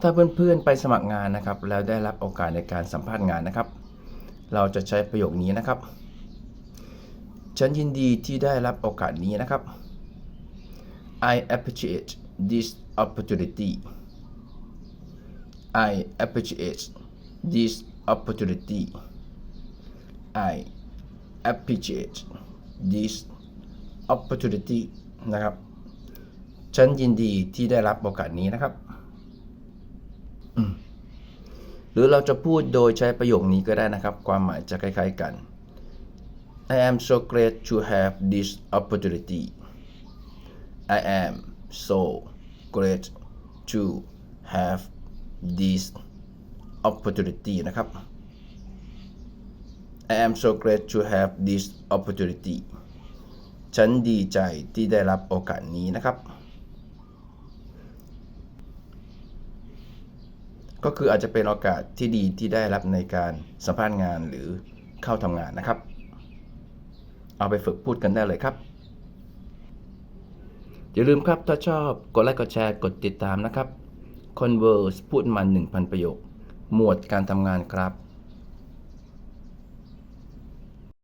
ถ้าเพื่อนๆไปสมัครงานนะครับ แล้วได้รับโอกาสในการสัมภาษณ์งานนะครับ เราจะใช้ประโยคนี้นะครับ ฉันยินดีที่ได้รับโอกาสนี้นะครับ I appreciate this opportunity I appreciate this opportunity I appreciate this opportunity นะครับ ฉันยินดีที่ได้รับโอกาสนี้นะครับอืมห รือเราจะพูดโดยใช้ประโยคนี้ก็ได้นะครับ ความหมายจะคล้ายๆกัน I am so glad to have this opportunity I am so glad to have this opportunity นะครับ I am so glad to have this opportunity ฉันดีใจที่ได้รับโอกาสนี้นะครับ ก็คืออาจจะเป็นโอกาสที่ดีที่ได้รับในการสัมภาษณ์งานหรือเข้าทำงานนะครับ เอาไปฝึกพูดกันได้เลยครับ อย่าลืมครับถ้าชอบกดไลค์กดแชร์กดติดตามนะครับ Converse พูดมัน 1,000 ประโยค หมวดการทำงานครับ